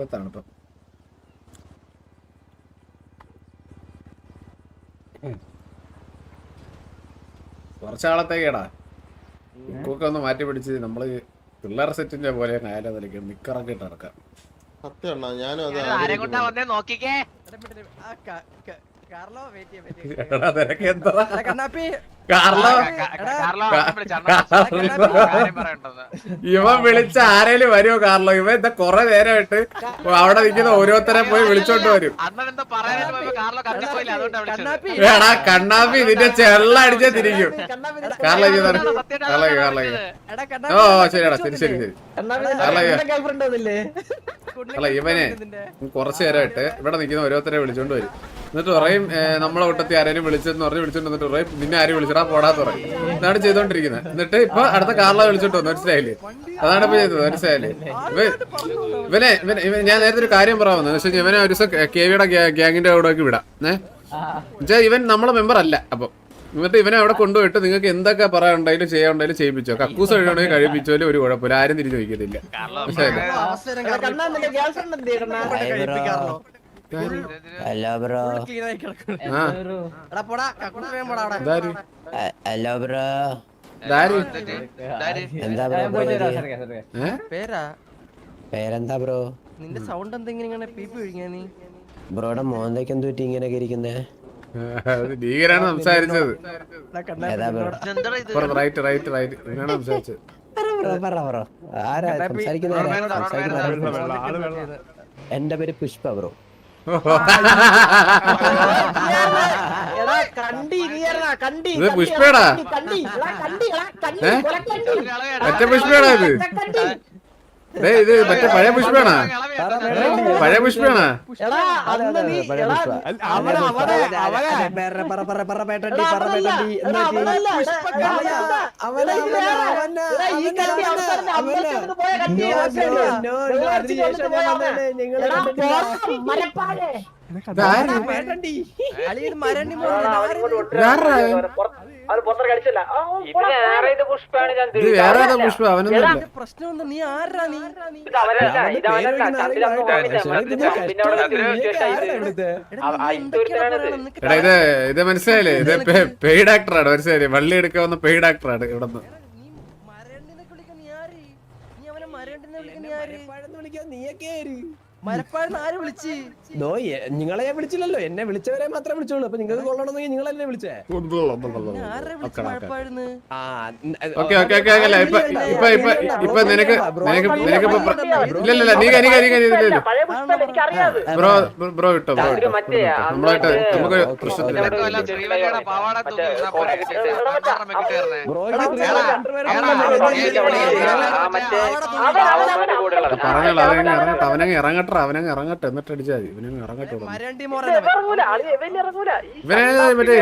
ഇപ്പൊ. തണുപ്പം കുറച്ചാളത്തേക്കേടാ. ബുക്കൊക്കെ ഒന്ന് മാറ്റി പിടിച്ച് നമ്മൾ പിള്ളേർ സെറ്റിന്റെ പോലെ ആയാലും അതിലേക്ക് നിക്കറൊക്കെ ഇട്ട് ഇറക്കാം സത്യം ഞാനും അത് നോക്കിക്കേ. ഇവൻ വിളിച്ച ആരേലും വരുമോ കാർലോ ഇവ എന്താ കൊറേ നേരമായിട്ട് അവിടെ നിൽക്കുന്ന ഓരോരുത്തരെ പോയി വിളിച്ചോണ്ട് വരും. എടാ കണ്ണാപ്പി ഇതിന്റെ ചെള്ള അടിച്ചേ തിരിക്കും. കാർലോ കാർലോ കാർലോ ഓ ശരിയാടാ ശരി ശരി ശരി. കാർലോ ഇവനെ കുറച്ചു നേരമായിട്ട് ഇവിടെ നിൽക്കുന്ന ഓരോരുത്തരെ വിളിച്ചോണ്ട് വരും. എന്നിട്ട് പറയും നമ്മളെ കൂട്ടത്തിൽ ആരെയും വിളിച്ചെന്ന് പറഞ്ഞ് വിളിച്ചോണ്ട് വന്നിട്ട് പറയും നിന്നെ ആരും വിളിച്ചിടാ പോടാ പറയും. ഇതാണ് ചെയ്തോണ്ടിരിക്കുന്നത് എന്നിട്ട് ഇപ്പൊ അടുത്ത കാറിലെ വിളിച്ചോണ്ട് വന്നു മനസ്സിലായില്ലേ? അതാണ് ഇപ്പൊ ചെയ്തത് മനസ്സിലായില്ലേ? ഇവനെ ഇവനെ ഇവൻ ഞാൻ നേരത്തെ ഒരു കാര്യം പറയാമെന്ന് വെച്ചാൽ ഇവനെ ഒരു ദിവസം കെ വിയുടെ ഗ്യാങ്ങിന്റെ കൂടെ ഒക്കെ വിടാം ഏഹ് ഇവൻ നമ്മളെ മെമ്പർ അല്ല അപ്പൊ. എന്നിട്ട് ഇവനെ അവിടെ കൊണ്ടുപോയിട്ട് നിങ്ങൾക്ക് എന്തൊക്കെ പറയാനുണ്ടെങ്കിലും ചെയ്യാനുണ്ടെങ്കിലും ചെയ്യിപ്പിച്ചോ. കക്കൂസ് കഴിയണമെങ്കിൽ കഴിപ്പിച്ചോലും ഒരു കുഴപ്പമില്ല ആരും തിരിച്ചു ചോദിക്കത്തില്ല hello bro hello bro bro പേരെന്താ ബ്രോ നിന്റെ സൗണ്ട് എന്തെങ്കിലും ഇങ്ങനെ പീപ്പ് നീ? ബ്രോയുടെ മോന്തയ്ക്ക് എന്ത് പറ്റി ഇങ്ങനെ ഇരിക്കുന്നേ? റൈറ്റ് റൈറ്റ് റൈറ്റ് എന്റെ പേര് പുഷ്പ ബ്രോ ഇത് പുഷ്പേടാ. മറ്റേ പുഷ്പേടാ ഇത്. ഇത് മറ്റേ പഴയ പുഷ്പയാണാ പഴയ പുഷ്പയാണാ എടാ പുഷ്പ? നീ നീ? എടാ ഇത് ഇത്. മനസ്സിലായില്ലേ? ഇത് പെയ്ഡ് ആക്ടറാണ് മനസ്സിലായില്ലേ? വള്ളി എടുക്കാവുന്ന പെയ്ഡ് ആക്ടറാണ് ഇവിടെ നിന്ന് നീയൊക്കെ നിങ്ങളെ ഞാൻ വിളിച്ചില്ലല്ലോ എന്നെ വിളിച്ചവരെ മാത്രമേ വിളിച്ചോളൂ അപ്പൊ നിങ്ങൾക്ക് കൊള്ളണമെങ്കിൽ നിങ്ങൾ വിളിച്ചേ പറഞ്ഞോളൂ ഇറങ്ങട്ടെ അവനങ്ങ് ഇറങ്ങട്ടെ എന്നിട്ട് അടിച്ചാൽ മതി. ഇവനങ്ങ് ഇറങ്ങട്ടെ ഇവനെ മറ്റേ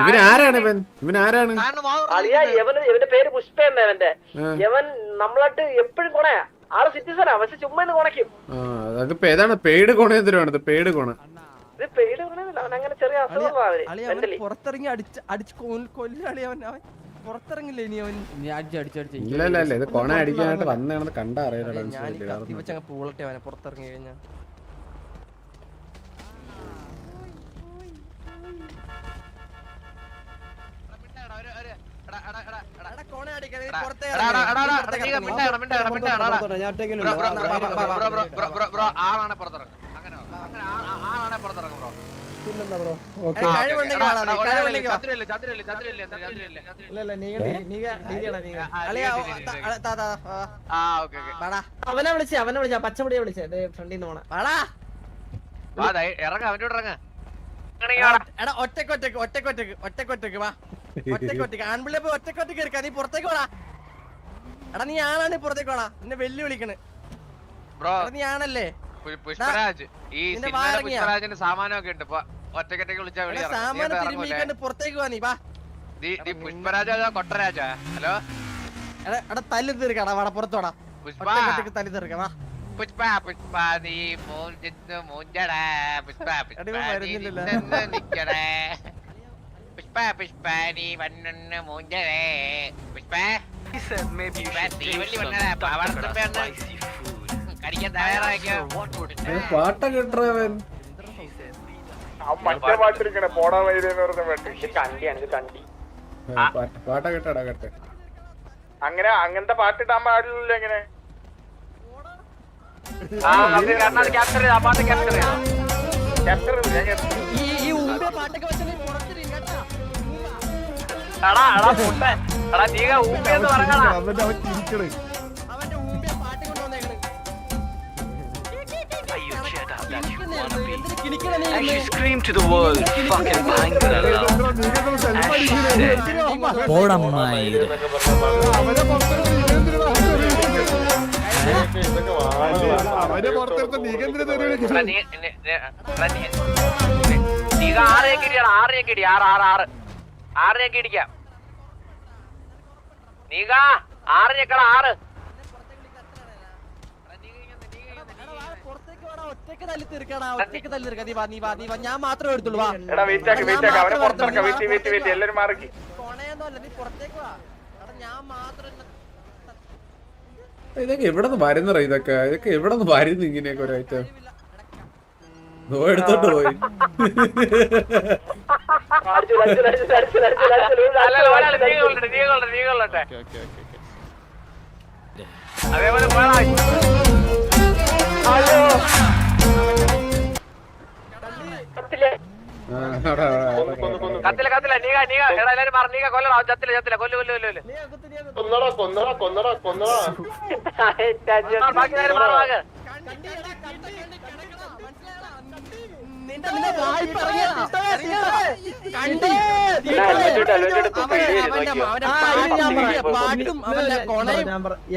ഇവൻ ആരാണ് ഇവൻ? ഇവൻ ആരാണ്? കാരണം മാവ് അളിയ ഇവന് ഇവന്റെ പേര് പുഷ്പ എന്നാ ഇവന്റെ ആ. ഇവൻ നമ്മളായിട്ട് എപ്പോഴും കൊണയാ ആൾ സിറ്റിസണാ പക്ഷെ ചുമ്മാ ഇന്ന് കൊണയ്ക്കും. ആ അതിപ്പോ ഏതാണ്? പെയ്ഡ് കോണ എന്തിനാണ് പെയ്ഡ് കോണ. ഇത് പേര് കൊണയല്ല അവൻ അങ്ങനെ ചെറിയ അസുഖം അളി അവൻ മെന്റലി പുറത്തിറങ്ങി അടിച്ച് അടിച്ച് കൊല്ല അളി അവൻ അവൻ. പുറത്തിറങ്ങില്ല ഇനി അവൻ ഞാൻ അടിച്ചടിച്ചടിച്ച് ഇല്ല ഇല്ല ഇല്ല ഇത് കൊണ അടിക്കാനായിട്ട് വന്നാണെന്ന് കണ്ടാ അറിയാലോ ഞാൻ കത്തിവച്ചങ്ങ് പൂളട്ടെ അവനെ പുറത്തിറങ്ങി കഴിഞ്ഞാ പുറത്തിറങ്ങും ബ്രോ അങ്ങനെ ആളാണെ പുറത്തിറങ്ങും ബ്രോ അവനെ വിളിച്ച അവനെ വിളിച്ച പച്ചമുടിയെ വിളിച്ച. ഫ്രണ്ടിന്ന് പോണ. വാടാ. ഇറങ്ങ അവന്റെ ഇറങ്ങ. എടാ ഒറ്റക്കൊറ്റക്ക് ഒറ്റക്കൊറ്റക്ക് ഒറ്റക്കൊറ്റക്ക് വാ. ഒറ്റക്കൊറ്റക്ക്. ആൺപിള്ളേ പോയി ഒറ്റക്കൊറ്റക്ക് എടുക്ക നീ പുറത്തേക്ക് പോടാ എടാ നീ ആണാ നീ പുറത്തേക്ക് പോടാ നിന്നെ വെല്ലു വിളിക്കണ് നീ ആണല്ലേ? പുഷ്പരാജ്. ഈ പുഷ്പരാജിന്റെ സാമാനമൊക്കെ ഉണ്ട്. ഒറ്റക്കെട്ടേക്ക് വിളിച്ചാ വിളി വാ വാ. കൊട്ടരാജ? ഹലോ? തല്ലി തീർക്കടാ വടപ്പുറത്തോടാ പുഷ്പ! തല്ലി തീർക്കടാ പുഷ്പ പുഷ്പ നീ മൂഞ്ചെന്ന് മൂഞ്ചടേ. പുഷ്പ പുഷ്പ നീ പുഷ്പ പുഷ്പ നീ വണ്ണൊന്ന് മൂഞ്ചടേ. പുഷ്പ പാട്ട കിട്ടവൻ മറ്റേ പാട്ടിരിക്കണേ പോടാ വൈദ്യെന്ന് പറഞ്ഞ പാട്ട്. ഇത് കണ്ടിയാണ് ഇത് കണ്ടി. പാട്ട ഇട്ടടാ കട്ടെ അങ്ങനെ അങ്ങനത്തെ പാട്ടിടാൻ പാടില്ലല്ലോ എങ്ങനെ ആ എടാ ക്യാപ്ചർ ചെയ്ത് ആ പാട്ട് ക്യാപ്ചർ ചെയ്ത്. എടാ, നീ- നീക ആറേക്ക് ഇടിയാണ് ആറേക്ക് ഇടി ആറ് ആറ് ആറ്. ആറിനേക്ക് ഇടിക്കാം നീക ആറ് ഞെക്കട ആറ് എടാ, വാ, തല്ലി തീർക്കടാ തല്ലി തീർക്കാം. നീ വാ നീ വാ നീ വാ. ഞാൻ മാത്രമേ എടുത്തുള്ളൂ വാ. എടാ വെയിറ്റ് ആക്കി വെയിറ്റ് ആക്കി. അവനെ പുറത്തിറക്കാം. വെയിറ്റ് വെയിറ്റ് വെയിറ്റ് എല്ലാരും കൊണയൊന്നുമല്ല നീ പുറത്തേക്ക് വാ. എടാ ഞാൻ മാത്രം ഇതൊക്കെ എവിടെ നിന്ന് വരുന്നറ ഇതൊക്കെ? ഇതൊക്കെ എവിടെ നിന്ന് വരുന്നു ഇങ്ങനെയൊക്കെ ഒരാഴ്ച ഐറ്റം നോ എടുത്തോട്ട് പോയി അതേപോലെ അടിച്ചു കത്തില്ല കത്തില്ല. നീക നീക എടാ എല്ലാരും മാറി നീക കൊല്ലടാ. ചത്തില്ല ചത്തില്ല. കൊല്ലു കൊല്ലു കൊല്ലു കൊന്നടാ കൊന്നടാ കൊന്നടാ കൊന്നടാ. ബാക്കി നേരം മാറി മാറി നിന്റെ നിന്റെ വായ്പ ഇറങ്ങിയ തീട്ടവേ, തീട്ടവേ. കണ്ടി. അവന്റെ- അവന്റെ പാട്ടും പാട്ടും അവന്റെ കൊണയും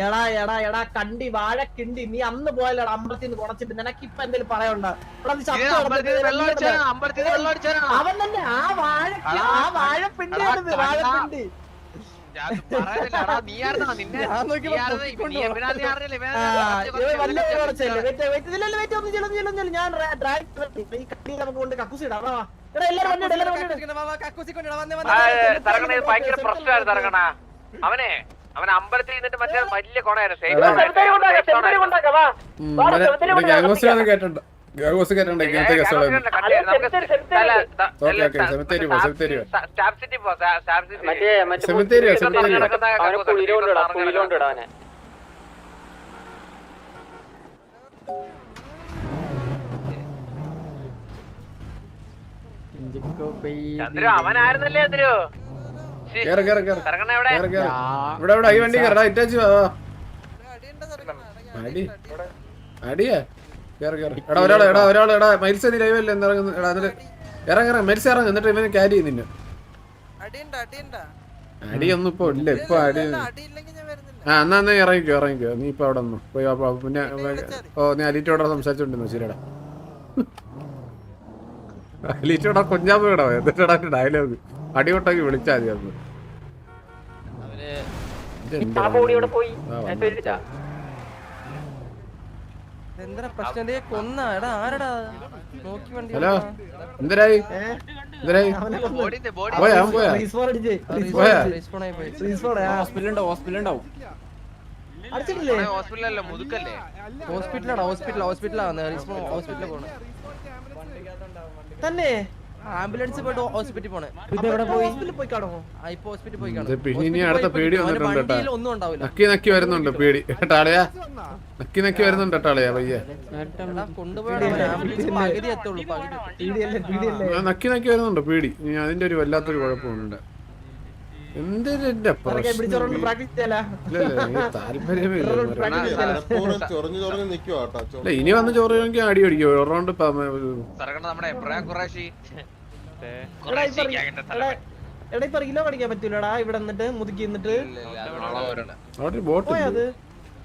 എടാ എടാ എടാ കണ്ടി വാഴക്കിണ്ടി നീ അന്ന് പോയാലോ അമ്പലത്തിൽ നിന്ന് കുറച്ചിട്ട് നിനക്ക് ഇപ്പൊ എന്തെങ്കിലും പറയണ്ട അവൻ തന്നെ ആ വാഴ ആ വാഴപ്പിണ്ടിയാണിത് വാഴപ്പിണ്ടി. ഞാൻ നമുക്ക് കൊണ്ട് കക്കൂസ് ഇടാം. ഭയങ്കര പ്രശ്നമായിരുന്നു അവനെ അവൻ അമ്പലത്തിൽ നിന്നിട്ട് മറ്റേ വലിയ കൊണയായിരുന്നു കേട്ടിട്ടുണ്ട്. ഇങ്ങനത്തെ കേസുകളൊന്നും അവനായിരുന്നല്ലേ ചന്ദ്രു? കേറ് കേറ് കേറ്. കേറ് കേറ്. ഇവിടെ ഇവിടെ ഈ വണ്ടി കേറടാ ഇറ്റാച്ച്. അടി. അടിയാ? എടാ ഒരാൾ എടാ എടാ മൈൽസ് നീ ലൈവ് അല്ലേ? ഇറങ്ങുന്നു. എടാ എന്നിട്ട് ഇറങ്ങ ഇറങ്ങ. മൈൽസ് ഇറങ്ങ് എന്നിട്ട് ഇവനെ ക്യാരി ചെയ്യും നിന്നെ. അടിയുണ്ട അടിയുണ്ട? അടിയൊന്നും ഇപ്പൊ ഇല്ല ഇപ്പൊ അടി ആ എന്നാ എന്നാ ഇറങ്ങിക്കോ ഇറങ്ങിക്കോ. നീ ഇപ്പൊ അവിടെ പോയി പിന്നെ ഓ നീ അലീറ്റോടെ സംസാരിച്ചോണ്ടിരുന്നു ശരിയടാ. അലീറ്റോടെ കൊഞ്ചാമ്പ് കിടോ എന്നിട്ടാ ഡയലോഗ് അടികൊട്ടാക്കി വിളിച്ചാ മതി അന്ന്. പോയി ആ, ഞാൻ വന്നു. പേടിച്ചാ എന്താ പ്രശ്നം? കൊന്ന. എടാ ആരടാ? നോക്കി വണ്ടി ഹലോ? എന്തരായി എന്തരായി ബോഡി ബോഡി പോയാ പോയാ? റീസ്പോൺ ഹോസ്പിറ്റലുണ്ടാവും ഹോസ്പിറ്റലാടാ ഹോസ്പിറ്റലാ റെസ്പോൺ ഹോസ്പിറ്റലിൽ പോണേ. തന്നെ? ആംബുലൻസ് പോയിട്ട് ഹോസ്പിറ്റലിൽ പോണേ. ഇത് എവിടെ പോയി? ഹോസ്പിറ്റലിൽ പോയി കാണോ ആ, ഇപ്പൊ ഹോസ്പിറ്റലിൽ പോയി കാണും. പിന്നെ ഇനി അടുത്ത പേടി വന്നിട്ടുണ്ട് ഒന്നും ഉണ്ടാവില്ല. നക്കി നക്കി വരുന്നുണ്ട് പേടി. കേട്ടാളയാ നക്കി നക്കി വരുന്നുണ്ട് കേട്ടാളയാ പയ്യെ കൊണ്ടുപോയാ നക്കി നക്കി വരുന്നുണ്ട് പേടി. ഇനി അതിന്റെ ഒരു വല്ലാത്തൊരു കുഴപ്പമുണ്ട്. ഇനി വന്ന് ചോറ് ചോദിക്കാൻ അടി അടിക്കും. എടാ ഇപ്പൊ കിലോ കടിക്കാൻ പറ്റൂലടാ ഇവിടെ നിന്നിട്ട് മുതുക്കി നിന്നിട്ട്. ബോട്ട് അത്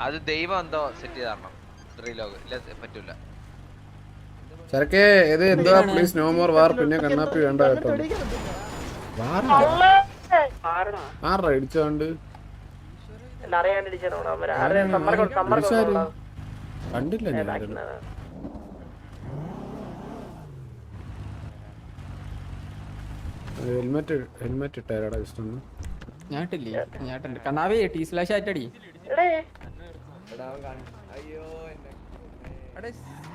അത്? ദൈവം എന്തോ സെറ്റ് ചെയ്ത് തരണം റീലോഗ് ഇല്ല പറ്റൂല. ചരക്കേ ഇത് എന്താ പ്ലീസ് നോ മോർ വാർ പിന്നെ കണ്ണാപ്പി വേണ്ട കേട്ടോ. അറിയാണ്ടിരിക്കണോ ആരുടെ? സമ്മർദ്ദം കണ്ടില്ല. ഹെൽമെറ്റ് ഹെൽമെറ്റ് ഇട്ടാരാടാ ജസ്റ്റ് ഒന്ന് ഞാട്ടില്ലേ ഞാട്ടുണ്ട് കണ്ണാവേ ടീ സ്ലാഷ് ആയിട്ടടി. അവിടെ സ്ലൈഡ്